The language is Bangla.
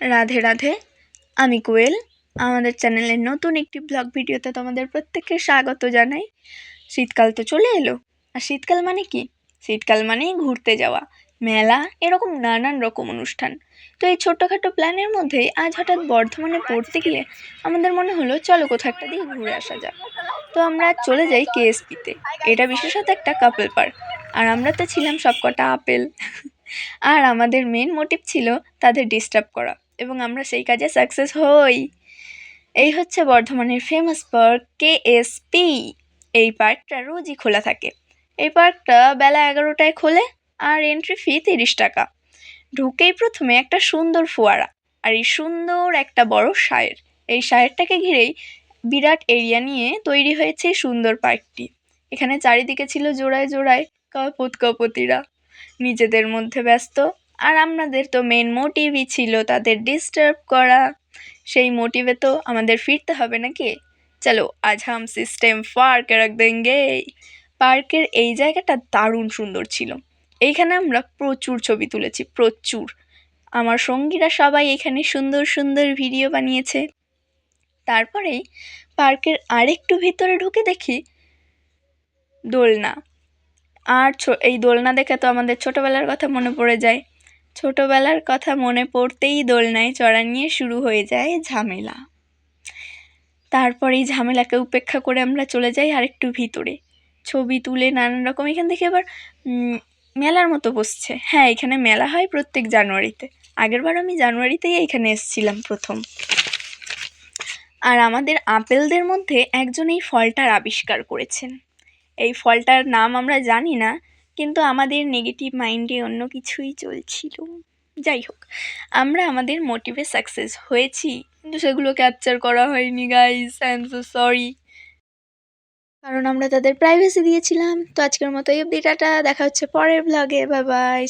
রাধে রাধে। আমি কোয়েল। আমাদের চ্যানেলের নতুন একটি ব্লগ ভিডিওতে তোমাদের প্রত্যেককে স্বাগত জানাই। শীতকাল তো চলে এলো। আর শীতকাল মানে কি? শীতকাল মানেই ঘুরতে যাওয়া, মেলা, এরকম নানান রকম অনুষ্ঠান। তো এই ছোট্টখাটো প্ল্যানের মধ্যেই আজ হঠাৎ বর্ধমানে পড়তে গেলে আমাদের মনে হলো, চলো কোথাও একটা দিয়ে ঘুরে আসা যাক। তো আমরা চলে যাই কেএসপিতে এটা বিশেষত একটা কাপল পার্ক। আর আমরা তো ছিলাম সবকটা আপেল। আর আমাদের মেন মোটিভ ছিল তাদের ডিস্টার্ব করা। এবং আমরা সেই কাজে সাকসেস হই। এই হচ্ছে বর্ধমানের ফেমাস পার্ক কেএসপি এই পার্কটা রোজই খোলা থাকে। এই পার্কটা বেলা এগারোটায় খোলে আর এন্ট্রি ফি তিরিশ টাকা। ঢুকেই প্রথমে একটা সুন্দর ফোয়ারা আর এই সুন্দর একটা বড় সায়ের। এই সায়েরটাকে ঘিরেই বিরাট এরিয়া নিয়ে তৈরি হয়েছে সুন্দর পার্কটি এখানে চারিদিকে ছিল জোড়ায় জোড়ায় কপত কপতিরা। নিজেদের মধ্যে ব্যস্ত। আর আমাদের তো মেন মোটিভই ছিল তাদের ডিস্টার্ব করা। সেই মোটিভে তো আমাদের ফিরতে হবে নাকি? চলো, আজ হাম সিস্টেম পার্কে রাখ দেঙ্গে। পার্কের এই জায়গাটা দারুণ সুন্দর ছিল। এইখানে আমরা প্রচুর ছবি তুলেছি, প্রচুর। আমার সঙ্গীরা সবাই এখানে সুন্দর সুন্দর ভিডিও বানিয়েছে। তারপরেই পার্কের আরেকটু ভিতরে ঢুকে দেখি দোলনা। আর এই দোলনা দেখে তো আমাদের ছোটোবেলার কথা মনে পড়ে যায়। ছোটোবেলার কথা মনে পড়তেই দোলনায় চড়া নিয়ে শুরু হয়ে যায় ঝামেলা। তারপর এই ঝামেলাকে উপেক্ষা করে আমরা চলে যাই আরেকটু ভিতরে। ছবি তুলে নানান রকম, এখান থেকে আবার মেলার মতো বসছে। হ্যাঁ এখানে মেলা হয় প্রত্যেক জানুয়ারিতে। আগেরবার আমি জানুয়ারিতেই এখানে এসেছিলাম প্রথম। আর আমাদের আপেলদের মধ্যে একজন এই ফলটার আবিষ্কার করেছেন। এই ফলটার নাম আমরা জানি না কিন্তু আমাদের নেগেটিভ মাইন্ডে অন্য কিছুই চলছিল। যাই হোক আমরা আমাদের মোটিভে সাকসেস হয়েছি, কিন্তু সেগুলো ক্যাপচার করা হয়নি guys I am so sorry কারণ আমরা তাদের প্রাইভেসি দিয়েছিলাম। তো আজকের মতো এই অবধি, টাটা, দেখা হচ্ছে পরের ব্লগে বাই বাই